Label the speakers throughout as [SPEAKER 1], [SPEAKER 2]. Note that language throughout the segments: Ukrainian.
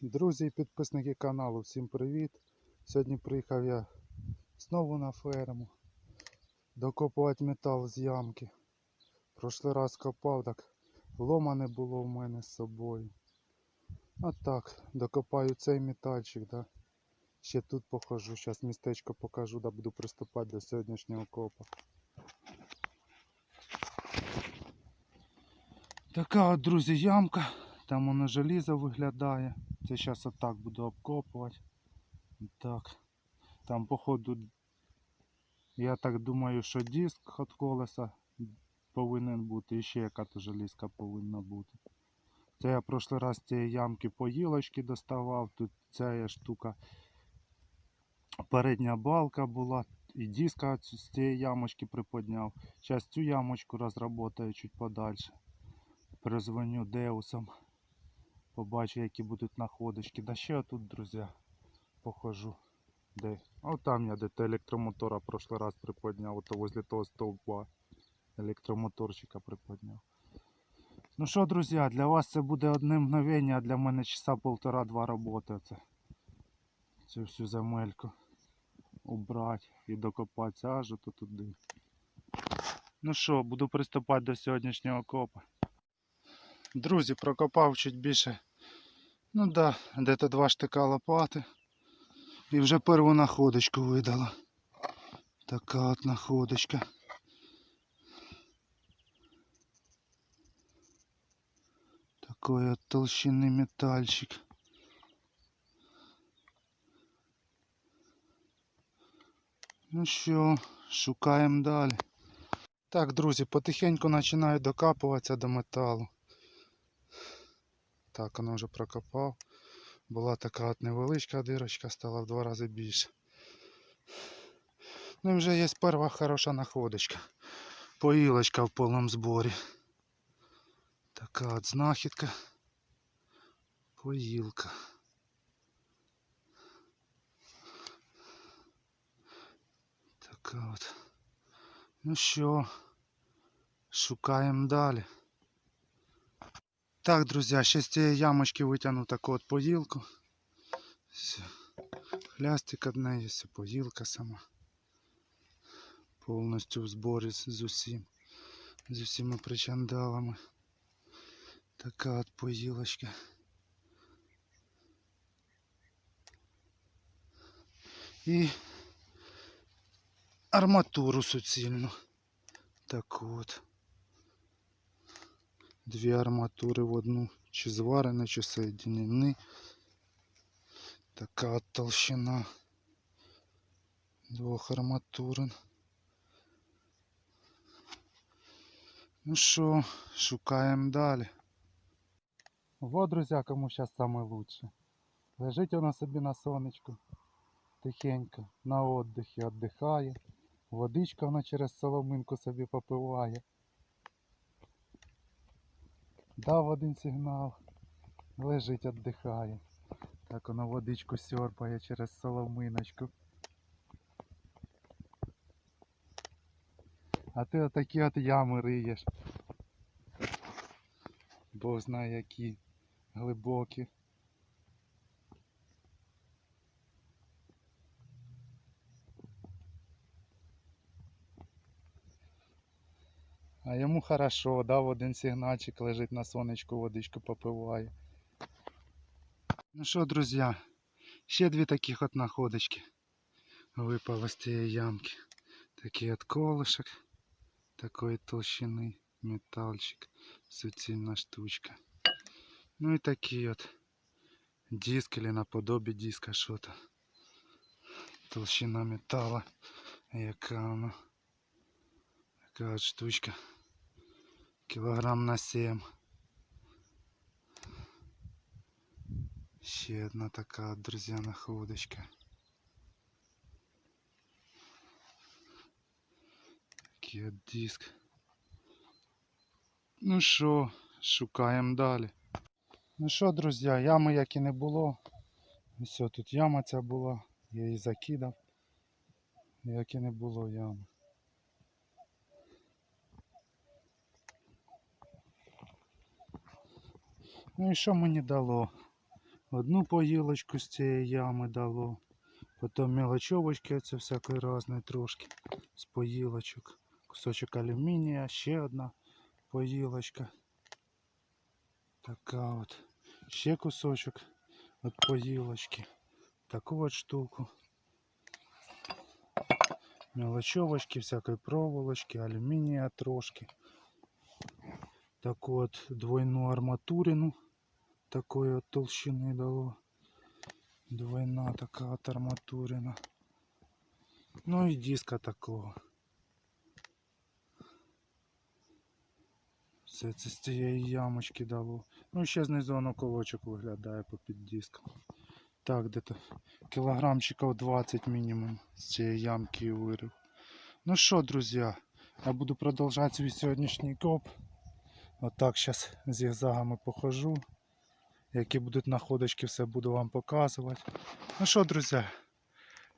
[SPEAKER 1] Друзі і підписники каналу, всім привіт! Сьогодні приїхав я знову на ферму докопувати метал з ямки. Прошлий раз копав, так лома не було в мене з собою. А так, докопаю цей метальчик, да. Ще тут похожу, зараз містечко покажу, да буду приступати до сьогоднішнього копа. Така от, друзі, ямка. Там воно желізо виглядає. Це зараз отак буду обкопувати. Так. Там походу, я так думаю, що диск від колеса повинен бути. І ще яка-то желізка повинна бути. Це я в прошлий раз цієї ямки поїлочки доставав. Тут ця штука. Передня балка була. І диска з цієї ямочки приподняв. Зараз цю ямочку розработаю чуть подальше. Перезвоню Деусом. Побачу, які будуть находочки. Да ще тут, друзі, похожу. Де? О, там я де то електромотора прошлий раз приподняв, ото возле того стовба електромоторчика приподняв. Ну що, друзі, для вас це буде одне мгновення, а для мене часа полтора-два роботи. Це цю всю земельку убрати і докопатися аж ото туди. Ну що, буду приступати до сьогоднішнього копа. Друзі, прокопав чуть більше. Ну да, де-то два штика лопати. І вже перву находочку видала. Така от находочка. Такой от толщины метальчик. Ну що, шукаємо далі. Так, друзі, потихеньку починаю докапуватися до металу. Так, воно вже прокопав. Була така от невеличка дирочка, стала в два рази більше. Ну вже є перша хороша находочка. Поїлочка в повному зборі. Така от знахідка. Поїлка. Така от. Ну що, шукаємо далі. Так, друзі, ще з цієї ямочки витягну таку от поїлку. Все. Хлястик одне є, поїлка сама. Повністю в зборі з усім. З усіма причандалами. Така от поїлочка. І арматуру суцільну. Таку от. Дві арматури в одну. Чи зварені, чи соєдинені. Така от толщина двох арматурин. Ну що, шукаємо далі. Вот, друзі, кому зараз лучше. Лежить вона собі на сонечку. Тихенько, на отдихі віддихає. Водичка вона через соломинку собі попиває. Дав один сигнал. Лежить, віддихає. Так воно водичку сьорпає через соломиночку. А ти отакі от ями риєш. Бог знає які глибокі. А йому хорошо, дав один сигнальчик, лежить на сонечку, водичку попиває. Ну що, друзі, ще дві таких от находочки випало з цієї ямки. Такий от колышек, такої толщини, металчик, суцільна штучка. Ну і такий от диск или наподобие диска що-то. Толщина металла, яка вона. Така от штучка. Кілограм на 7. Ще одна така, от, друзі, находочка. Такий диск. Ну що, шукаємо далі. Ну що, друзі, ями як і не було. Все, тут яма ця була, я її закидав. Як і не було ями. Ну і що мені дало? Одну поїлочку з цієї ями дало. Потім мелочовочки оце всякої різної трошки з поїлочок. Кусочок алюмінія, ще одна поїлочка. Така от. Ще кусочок от поїлочки. Таку от штуку. Мелочовочки, всякої проволочки, алюмінія трошки. Таку от двойну арматурину такої от толщини дало. Двойна така от арматурина. Ну і диска такого. Все це з цієї ямочки дало. Ну ще знизу воно колочок виглядає попід диском. Так, де-то кілограмчиків 20 мінімум з цієї ямки і вирив. Ну що, друзі, я буду продовжувати свій сьогоднішній коп. Отак зараз зігзагами похожу. Які будуть находочки, все буду вам показувати. Ну що, друзі,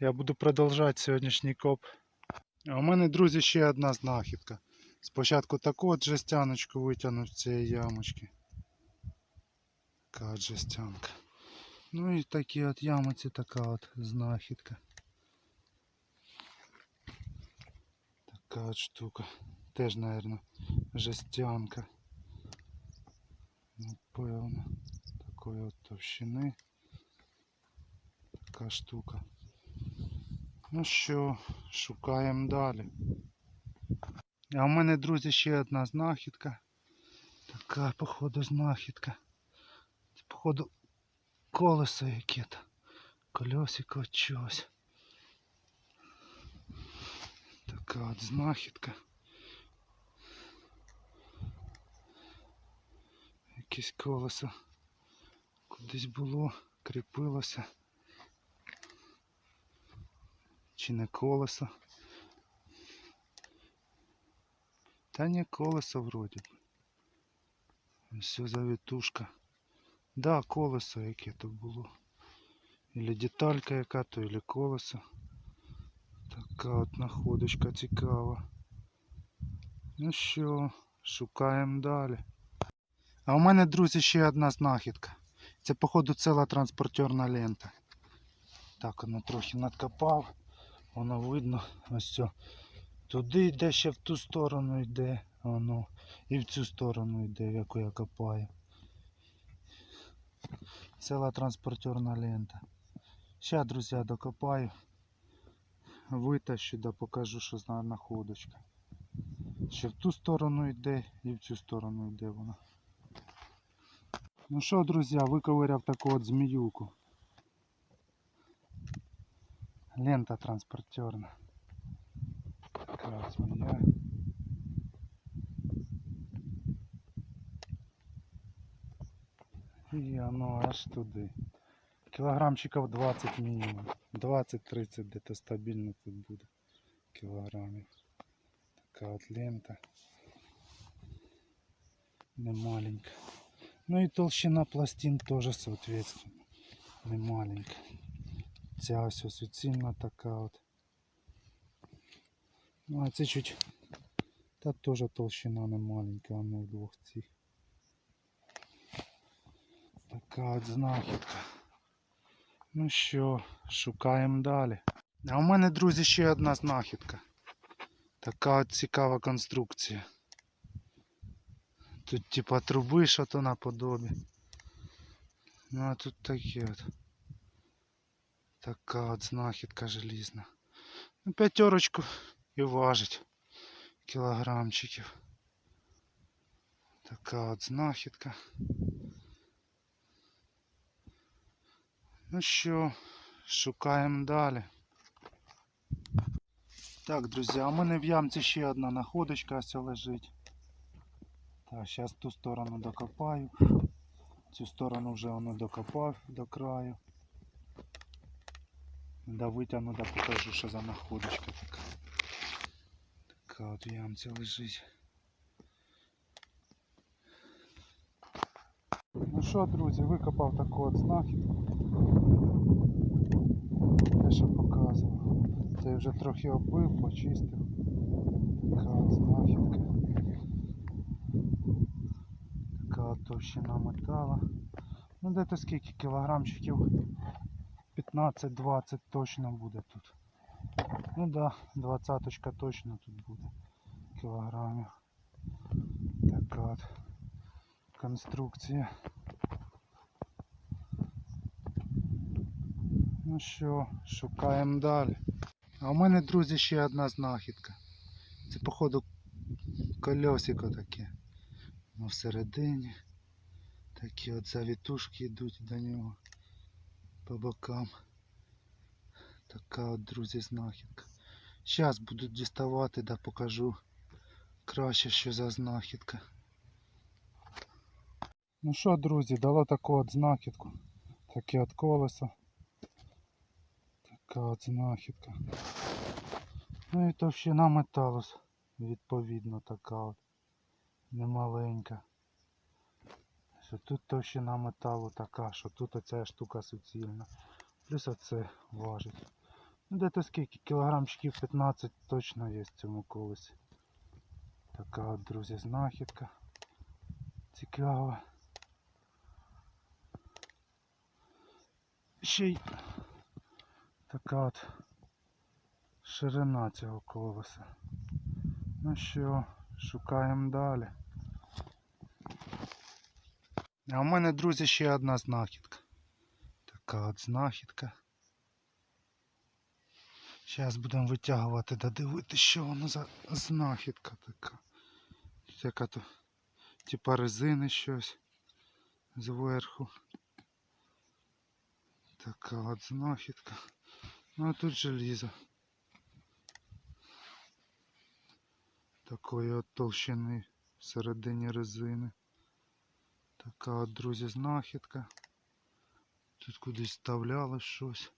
[SPEAKER 1] я буду продовжувати сьогоднішній коп. А у мене, друзі, ще одна знахідка. Спочатку таку от жестяночку витягнув з цієї ямочки. Така от жестянка. Ну і такі от ямиці така от знахідка. Така от штука. Теж, мабуть, жестянка. Напевно. Такої от товщини. Така штука. Ну що, шукаємо далі. А у мене, друзі, ще одна знахідка. Така, походу, знахідка. Це, походу, колесо яке-то. Колесико чогось. Така от знахідка. Якесь колесо кудись було, кріпилося. Чи не колесо? Та не колесо вроді. Все завітушка. Да, колесо яке то було. Или деталька яка то, или колесо. Така от находочка цікава. Ну що, шукаємо далі. А у мене, друзі, ще одна знахідка. Це, походу, ціла транспортерна лента. Так, воно трохи надкопав. Воно видно. Ось все. Туди йде, ще в ту сторону йде. Воно. І в цю сторону йде, в яку я копаю. Ціла транспортерна лента. Ще, друзі, докопаю. Витащу да покажу, що за находочка. Ще в ту сторону йде і в цю сторону йде вона. Ну що, друзі, виковиряв таку от зміюку. Лента транспортерна. Така змія. І воно аж туди. Кілограмчиків 20 мінімум. 20-30 де-то стабільно тут буде. Кілограмів. Така от лента. Не маленька. Ну и толщина пластин тоже соответственно не маленькая. Ця ось ось суцільна така от. Ну а це чуть та теж толщина не маленька, воно в двох цих. Така от знахідка. Ну що, шукаємо далі. А у мене, друзі, ще одна знахідка. Така от цікава конструкція. Тут типа труби що-то наподобі. Ну а тут таке от. Така от знахідка желізна. Ну, п'ятерочку і важить кілограмчиків. Така от знахідка. Ну що, шукаємо далі. Так, друзі, а у мене в ямці ще одна находочка ось лежить. Так, зараз ту сторону докопаю. Цю сторону вже воно докопав до краю. Да витягну, да покажу, що за находочка така. Така от в ямці лежить. Ну що, друзі, викопав таку от знахідку. Те, що показував. Це вже трохи оббив, почистив. Така от знахідка. Така товщина метала. Ну, де-то скільки кілограмчиків 15-20 точно буде тут. Ну да, двадцяточка точно тут буде кілограмів. Така от конструкція. Ну що, шукаємо далі. А у мене, друзі, ще одна знахідка. Це, походу, кольосико таке. Ну, всередині. Такі от завітушки йдуть до нього по бокам. Така от, друзі, знахідка. Зараз буду діставати, да покажу краще, що за знахідка. Ну що, друзі, дало таку от знахідку. Таке от колесо. Така от знахідка. Ну і товщина металу відповідно така от. Немаленька. Що тут товщина металу така, що тут оця штука суцільна. Плюс оце важить. Ну де-то скільки? Кілограмчиків 15 точно є в цьому колесі. Така от, друзі, знахідка. Цікава. Ще й така от ширина цього колеса. Ну що, шукаємо далі. А у мене, друзі, ще одна знахідка. Така от знахідка. Зараз будемо витягувати да дивитися, що воно за знахідка така. Яка то типа резини щось зверху. Така от знахідка. Ну а тут желізо. Такої от толщини всередині резини. Така от, друзі, знахідка. Тут кудись вставляли щось.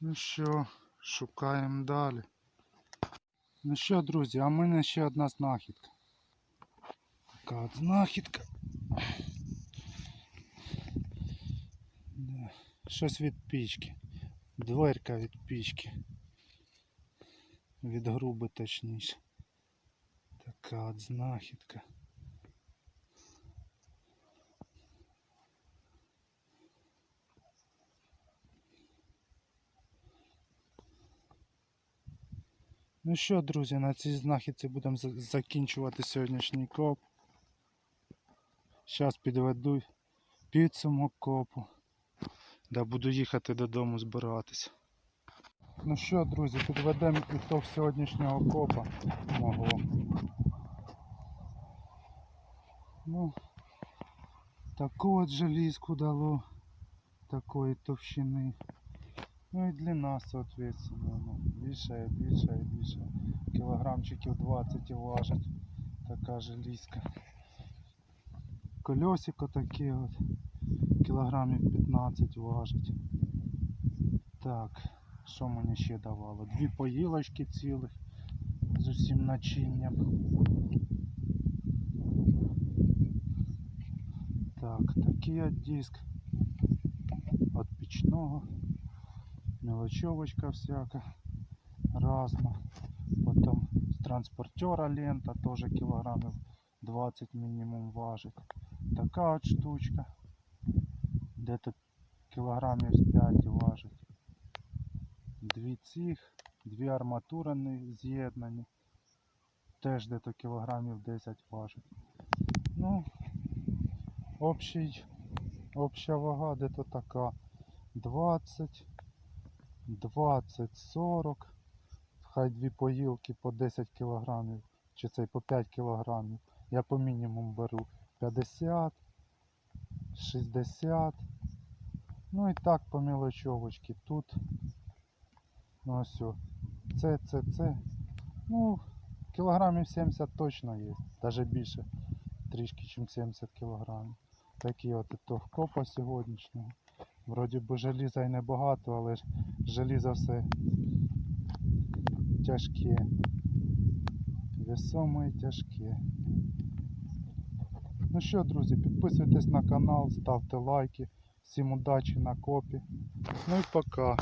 [SPEAKER 1] Ну що, шукаємо далі. Ну що, друзі, а в мене ще одна знахідка. Така от знахідка. Щось від пічки. Дверка від пічки. Від груби точніше. Така от знахідка. Ну що, друзі, на цій знахідці будемо закінчувати сьогоднішній коп. Зараз підведу підсумок копу. Да буду їхати додому збиратися. Ну що, друзі, підведемо ітог сьогоднішнього копа мого. Ну, таку от желізку дало такої товщини. Ну і длина, соответственно, ну, більша і більша. Кілограмчиків 20 і важить така желізка. Колесико таке от, кілограмів 15 важить. Так, що мені ще давало? Дві поїлочки цілих з усім начинням. От диск от пічного. Мелочевочка всяка разна. Потом с транспортера лента тоже килограммов 20 минимум важит. Така от штучка. Где-то килограммів з 5 важить. Дві цих, дві арматури з'єднані. Теж дето кілограмів 10 важить. Ну, общий, обща вага дето така 20 20-40. Хай дві поїлки по 10 кілограмів, чи цей по 5 кілограмів. Я по мінімуму беру 50, 60. Ну і так по мілочовочки. Тут. Ну ось. Це, це, це. Ну, кілограмів 70 точно є. Навіть більше. Трішки, ніж 70 кілограмів. Такий от товкопа сьогоднішнього. Вроді би желіза й небагато, але ж желіза все тяжке. Весоме тяжке. Ну що, друзі, підписуйтесь на канал, ставте лайки. Всім удачі на копі. Ну і пока.